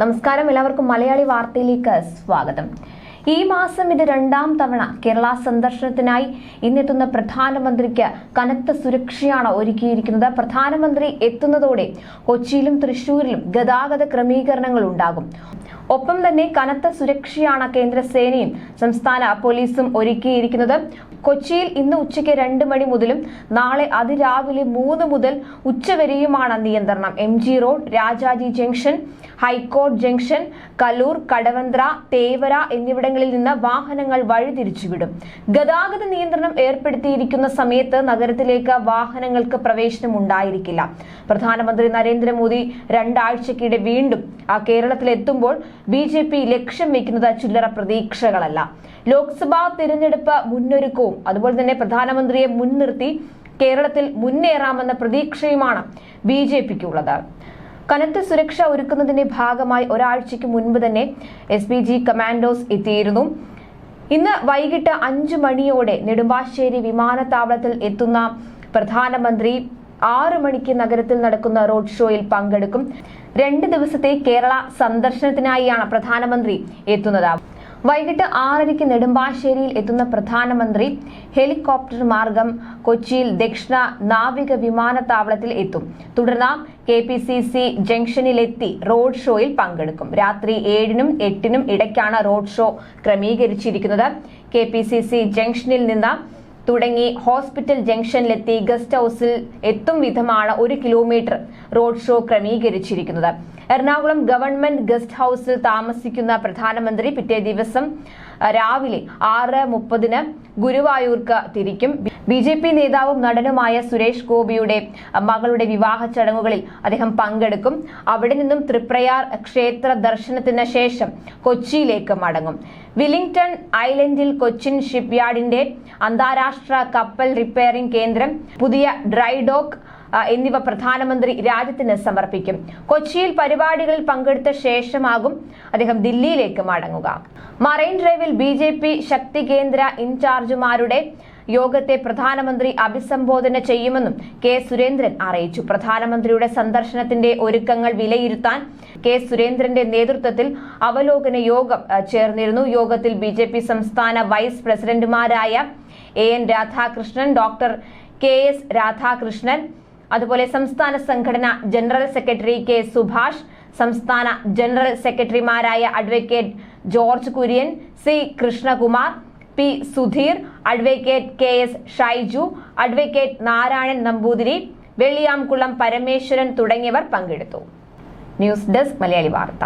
നമസ്കാരം എല്ലാവർക്കും മലയാളി വാർത്തയിലേക്ക് സ്വാഗതം. ഈ മാസം ഇത് രണ്ടാം തവണ കേരള സന്ദർശനത്തിനായി ഇന്നെത്തുന്ന പ്രധാനമന്ത്രിക്ക് കനത്ത സുരക്ഷയാണ് ഒരുക്കിയിരിക്കുന്നത്. പ്രധാനമന്ത്രി എത്തുന്നതോടെ കൊച്ചിയിലും തൃശൂരിലും ഗതാഗത ക്രമീകരണങ്ങൾ ഉണ്ടാകും. ഒപ്പം തന്നെ കനത്ത സുരക്ഷയാണ് കേന്ദ്ര സേനയും. സംസ്ഥാന പോലീസും ഒരുക്കിയിരിക്കുന്നത് കൊച്ചിയിൽ ഇന്ന് ഉച്ചയ്ക്ക് രണ്ട് മണി മുതലും നാളെ അതിരാവിലെ മൂന്ന് മുതൽ ഉച്ചവരെയുമാണ് നിയന്ത്രണം. M G road Rajaji junction high court junction Kaloor Kadavanthra Thevara എന്നിവിടങ്ങളിൽ നിന്ന് വാഹനങ്ങൾ വഴിതിരിച്ചുവിടും. ഗതാഗത നിയന്ത്രണം ഏർപ്പെടുത്തിയിരിക്കുന്ന സമയത്ത് നഗരത്തിലേക്ക് വാഹനങ്ങൾക്ക് പ്രവേശനം ഉണ്ടായിരിക്കില്ല പ്രധാനമന്ത്രി നരേന്ദ്രമോദി രണ്ടാഴ്ചക്കിടെ വീണ്ടും ആ കേരളത്തിലെത്തുമ്പോൾ ബി ജെ പി ലക്ഷ്യം വെക്കുന്നത് ചില്ലറ പ്രതീക്ഷകളല്ല. ലോക്സഭാ തിരഞ്ഞെടുപ്പ് മുന്നൊരുക്കവും അതുപോലെ തന്നെ പ്രധാനമന്ത്രിയെ മുൻനിർത്തി കേരളത്തിൽ മുന്നേറാമെന്ന പ്രതീക്ഷയുമാണ് ബി ജെ പിക്കുള്ളത്. കനത്ത സുരക്ഷ ഒരുക്കുന്നതിന്റെ ഭാഗമായി ഒരാഴ്ചയ്ക്ക് മുൻപ് തന്നെ എസ് പി ജി കമാൻഡോസ് എത്തിയിരുന്നു. ഇന്ന് വൈകിട്ട് അഞ്ചു മണിയോടെ നെടുമ്പാശ്ശേരി വിമാനത്താവളത്തിൽ എത്തുന്ന പ്രധാനമന്ത്രി ആറ് മണിക്ക് നഗരത്തിൽ നടക്കുന്ന റോഡ് ഷോയിൽ പങ്കെടുക്കും. രണ്ട് ദിവസത്തെ കേരള സന്ദർശനത്തിനായിയാണ് പ്രധാനമന്ത്രി എത്തുന്നത്. വൈകിട്ട് ആറരയ്ക്ക് നെടുമ്പാശ്ശേരിയിൽ എത്തുന്ന പ്രധാനമന്ത്രി ഹെലികോപ്റ്റർ മാർഗം കൊച്ചിയിൽ ദക്ഷിണ നാവിക വിമാനത്താവളത്തിൽ എത്തും. തുടർന്ന് കെ പി സി സി ജംഗ്ഷനിലെത്തി റോഡ് ഷോയിൽ പങ്കെടുക്കും. രാത്രി ഏഴിനും എട്ടിനും ഇടയ്ക്കാണ് റോഡ് ഷോ ക്രമീകരിച്ചിരിക്കുന്നത്. കെ പി സി സി ജംഗ്ഷനിൽ നിന്ന് തുടങ്ങി ഹോസ്പിറ്റൽ ജംഗ്ഷനിലെത്തി ഗസ്റ്റ് ഹൌസിൽ എത്തും വിധമാണ് ഒരു കിലോമീറ്റർ റോഡ് ഷോ ക്രമീകരിച്ചിരിക്കുന്നത്. എറണാകുളം ഗവൺമെന്റ് ഗസ്റ്റ് ഹൌസിൽ താമസിക്കുന്ന പ്രധാനമന്ത്രി പിറ്റേ ദിവസം രാവിലെ ആറ് മുപ്പതിന് ഗുരുവായൂർക്ക് തിരിക്കും. ബി ജെ പി നേതാവും നടനുമായ സുരേഷ് ഗോപിയുടെ മകളുടെ വിവാഹ ചടങ്ങുകളിൽ അദ്ദേഹം പങ്കെടുക്കും. അവിടെ നിന്നും തൃപ്രയാർ ക്ഷേത്ര ദർശനത്തിന് ശേഷം കൊച്ചിയിലേക്ക് മടങ്ങും. വില്ലിംഗ്ടൺ ഐലൻഡിൽ കൊച്ചിൻ ഷിപ്പ്യാർഡിന്റെ അന്താരാഷ്ട്ര കപ്പൽ റിപ്പയറിംഗ് കേന്ദ്രം പുതിയ ഡ്രൈ ഡോക്ക് എന്നിവ പ്രധാനമന്ത്രി രാജ്യത്തിന് സമർപ്പിക്കും. കൊച്ചിയിൽ പരിപാടികളിൽ പങ്കെടുത്ത ശേഷമാകും അദ്ദേഹം ദില്ലിയിലേക്ക് മടങ്ങുക. മറൈൻ ഡ്രൈവിൽ ബി ജെ പി ശക്തി കേന്ദ്ര ഇൻചാർജുമാരുടെ യോഗത്തെ പ്രധാനമന്ത്രി അഭിസംബോധന ചെയ്യുമെന്നും കെ സുരേന്ദ്രൻ അറിയിച്ചു. പ്രധാനമന്ത്രിയുടെ സന്ദർശനത്തിന്റെ ഒരുക്കങ്ങൾ വിലയിരുത്താൻ കെ സുരേന്ദ്രന്റെ നേതൃത്വത്തിൽ അവലോകന യോഗം ചേർന്നിരുന്നു. യോഗത്തിൽ ബി സംസ്ഥാന വൈസ് പ്രസിഡന്റുമാരായ A N Radhakrishnan doctor K S Radhakrishnan അതുപോലെ സംസ്ഥാന സംഘടന ജനറൽ സെക്രട്ടറി കെ സുഭാഷ് സംസ്ഥാന ജനറൽ സെക്രട്ടറിമാരായ advocate George Kurian C Krishnakumar P Sudheer advocate K S Shaiju advocate Narayanan Namboothiri Velliyamkulam Parameswaran തുടങ്ങിയവർ പങ്കെടുത്തു. ന്യൂസ് ഡെസ്ക് മലയാളി വാർത്ത.